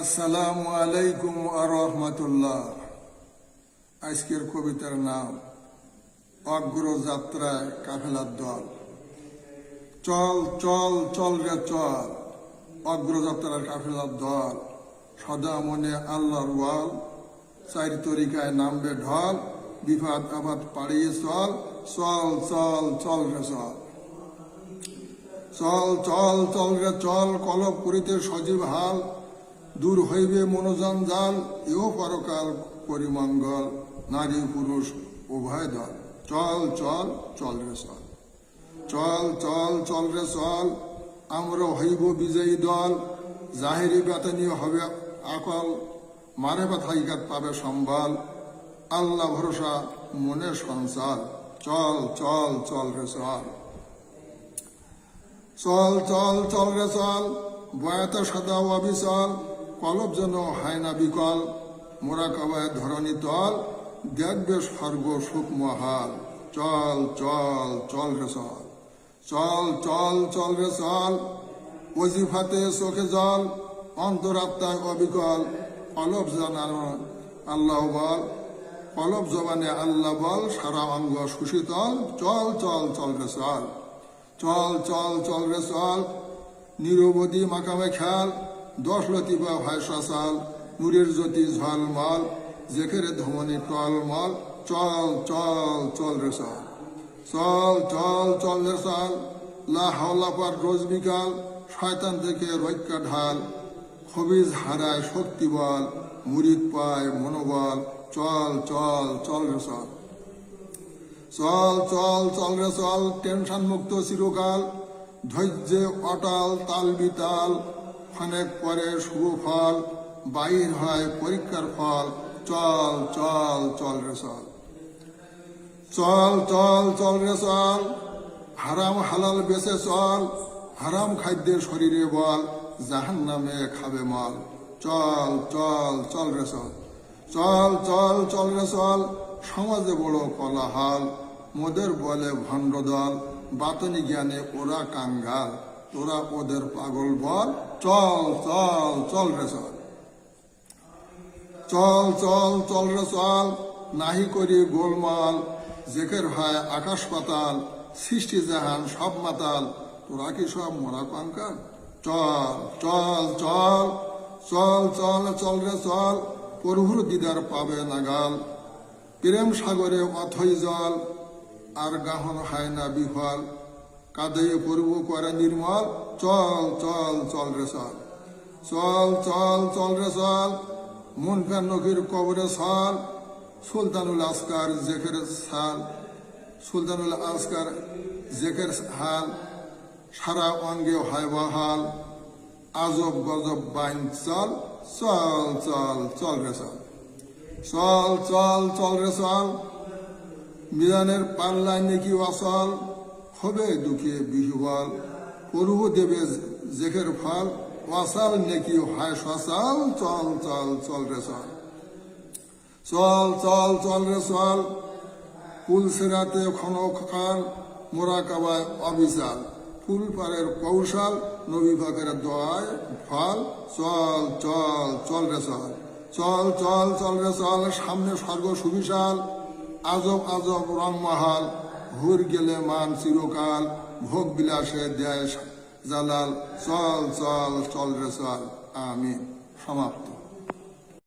আসসালামু আলাইকুম আরহামতুল্লাহ আজকের কবিতার নাম, অগ্রযাত্রায় কাফেলার দল। চল চল চল রে চল, অগ্রযাত্রার কাফেলার দল। সদা মনে আল্লাহর ওয়াল, চারি তরিকায় নামবে ঢল, বিপদ আবাদ পাড়িয়ে চল চল চল চল রে চল। চল চল চল রে চল, কলব করিতে সজীব হাল দূর হইবে মনোজঞ্জাল এও পরকাল পরিমঙ্গল, নারী পুরুষ উভয় দল। চল চল চল রে চল। চল চল চল রে চল, আমরা হইব বিজয়ী দল। জাহেরি বেতনীয় হবে আকল, মারে ব্যথাইকাত পাবে সম্বল। আল্লাহ ভরসা মনে সঞ্চাল। চল চল চল রে চল। চল চল চল রে চল, বয়াতে সদা অবিচল। কলব যেন হয় না বিকল ধরণী তল দেখবে স্বর্গ সুখ মহাল। চল চল চল রে চল চল চল চল রে চল ওজিফাতে চোখে জল, অন্তরাত্মায় অবিকল, কলব জানানো আল্লাহ বল, কলব জবানে আল্লাহ বল, সারা অঙ্গ সুশীতল, চল চল চল রে চল চল চল চল রে চল, নিরবধি মাকামে খেয়াল দশ লতিবা ভাই সসাল নূরের জ্যোতি ঝলমল জেখেরে ধমনি টলমল চল চল চল রে চল। চল চল চল রে চল, লা হাওলা পার রোজ বিকাল শয়তান থেকে রৈক্যা ঢাল। খবিজ হারায় শক্তি বল, মুরিদ পায় মনোবল। চল চল চল রে চল। চল চল চল রে চল টেনশন মুক্ত চিরকাল, ধৈর্যে অটাল তাল। বিতাল অনেক পরে শুভ ফল বাইর হয় পরীক্ষার ফল। চল চল চল রে চল। চল চল চল রে চল। হারাম হালাল বেঁচে চল। হারাম খাদ্যে শরীরে বল। জাহান নামে খাবে মল। চল চল চল রে চল। চল চল চল রে চল। সমাজে বড় কলাহাল। মোদের বলে ভণ্ড দল বাতনি জ্ঞানে ওরা কাঙ্গাল। তোরা ওদের পাগল বল। চল চল চল রে চল। চল চল চল রে চল। নাহি করি গোলমাল, জেকের হয় আকাশ পাতাল, সৃষ্টি জাহান সব মাতাল। তোরা কি সব মরা কঙ্কাল চল চল চল। চল চল চল রে চল। প্রভুর দিদার পাবে নাগাল প্রেম সাগরে অথই জল, আর গাহন হয় না বিফল কাঁদে পূর্ব করে নির্মল, চল চল চল রে চল চল চল চল রে চল মন নকির কবরে সাল, সুলতানুল আসকার জেকের সাল। সুলতানুল আসকার জেকের হাল, সারা অঙ্গে হয় বহাল আজব গজব বাইন চল চল চল চল রে চল চল চল চল রে চল মিজানের পাল্লায় নেকি অসল হবে দুঃখে বিহুবল প্রভু দেবে জেখের ফাল, ওয়াসাল নেকি হয় সসাল, চল চল চল রে চল। চল চল চল রে চল, ফুল সেরাতে ক্ষণকাল মোরা কাবায় অবিচাল ফুল পারের কৌশল, নবী ফাঁকের দোয়ায় ফল চল চল চল রে চল চল চল চল রে চল, সামনে স্বর্গ সুবিশাল, আজব আজব রংমহাল হুর গেলে মান চিরকাল, ভোগ বিলাসে দেয় জালাল চল চল চল রে চল আমি সমাপ্ত।